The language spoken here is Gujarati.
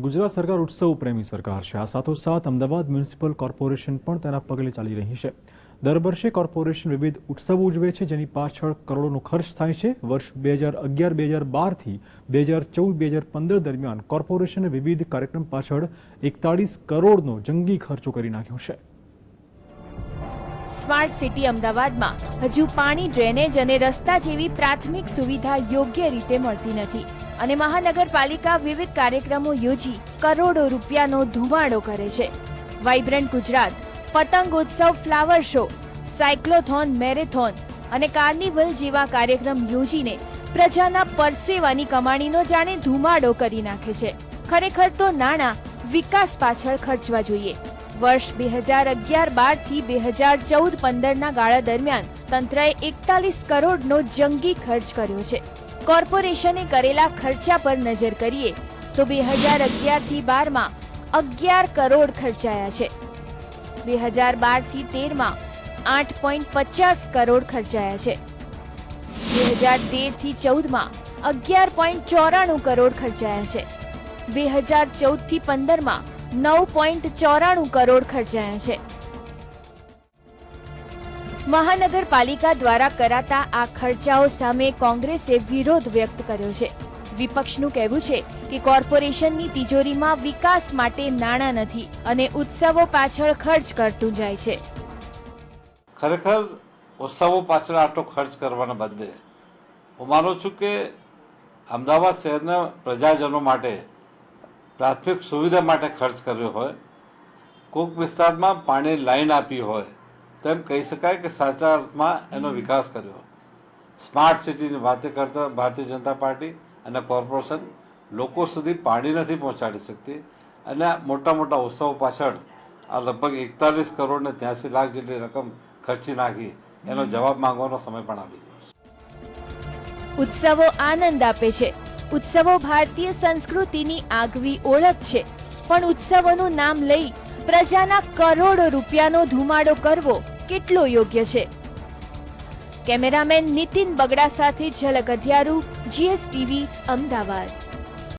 ગુજરાત સરકાર ઉત્સવ પ્રેમી સરકાર છે. આ સાથોસાથ અમદાવાદ મ્યુનિસિપલ કોર્પોરેશન પણ તેના પગલે ચાલી રહી છે. દર વર્ષે કોર્પોરેશન વિવિધ ઉત્સવ ઉજવે છે, જેની પાછળ કરોડોનો ખર્ચ થાય છે. વર્ષ બે હજાર અગિયાર, બે હજાર બારથી બે હજાર ચૌદ, બે હજાર પંદર દરમિયાન કોર્પોરેશને વિવિધ કાર્યક્રમ પાછળ એકતાળીસ કરોડનો જંગી ખર્ચો કરી નાખ્યો છે. સ્માર્ટ સિટી અમદાવાદમાં હજુ પાણી ડ્રેનેજ અને રસ્તા જેવી પ્રાથમિક સુવિધા યોગ્ય રીતે મળતી નથી. અને મહાનગરપાલિકા વિવિધ કાર્યક્રમો યોજી કરોડો રૂપિયાનો ધુમાડો કરે છે. વાઇબ્રન્ટ ગુજરાત, પતંગોત્સવ ફ્લાવર શો સાયક્લોથોન મેરેથોન અને કાર્નિવલ જેવા કાર્યક્રમ યોજીને પ્રજાના પરસેવાની કમાણીનો જાણે ધુમાડો કરી નાખે છે. ખરેખર તો નાણાં વિકાસ પાછળ ખર્ચવા જોઈએ. વર્ષ બે હજાર અગિયાર બારથી બે હજાર ચૌદ પંદરના ગાળા દરમિયાન તંત્રએ એકતાલીસ કરોડનો જંગી ખર્ચ કર્યો છે. કોર્પોરેશને કરેલા ખર્ચા પર નજર કરીએ તો બે હજાર અગિયારથી બારમાં અગિયાર કરોડ ખર્ચાયા છે. બે હજાર બારથી તેરમાં આઠ પોઈન્ટ પચાસ કરોડ ખર્ચાયા છે. બે હજાર તેરથી ચૌદમાં અગિયાર પોઈન્ટ ચોરાણું કરોડ ખર્ચાયા છે. બે હજાર ચૌદથી પંદરમાં નવ પોઈન્ટ ચોરાણું કરોડ ખર્ચાયા છે. મહાનગરપાલિકા દ્વારા કરાતા આ ખર્ચાઓ સામે કોંગ્રેસે વિરોધ વ્યક્ત કર્યો છે. વિપક્ષનું કહેવું છે કે કોર્પોરેશનની તિજોરીમાં વિકાસ માટે નાણાં નથી અને ઉત્સવો પાછળ ખર્ચ કરતું જાય છે. ખરેખર ઉત્સવો પાછળ આટલો ખર્ચ કરવાના બદલે હું માનું છું કે અમદાવાદ શહેરના પ્રજાજનો માટે પ્રાથમિક સુવિધા માટે ખર્ચ કર્યો હોય કોઈક વિસ્તારમાં પાણી લાઈન આપી હોય, તેમ કહી શકાય કે સાચા અર્થમાં એનો વિકાસ કર્યો. સ્માર્ટ સિટીની વાતે કરતા ભારતીય જનતા પાર્ટી અને કોર્પોરેશન લોકો સુધી પાણી નથી પહોંચાડી શકતી અને મોટા મોટા ઉત્સવો પાછળ આ લગભગ એકતાલીસ કરોડ ને ત્યાંસી લાખ જેટલી રકમ ખર્ચી નાખી, એનો જવાબ માંગવાનો સમય પણ આવી ગયો ઉત્સવો આનંદ આપે છે. ઉત્સવો ભારતીય સંસ્કૃતિની આગવી ઓળખ છે. પણ ઉત્સવોનું નામ લઈ પ્રજાના કરોડો રૂપિયાનો ધુમાડો કરવો કેટલો યોગ્ય છે? કેમેરામેન નીતિન બગડા સાથે ઝલક અધ્યારું જીએસટીવી, અમદાવાદ.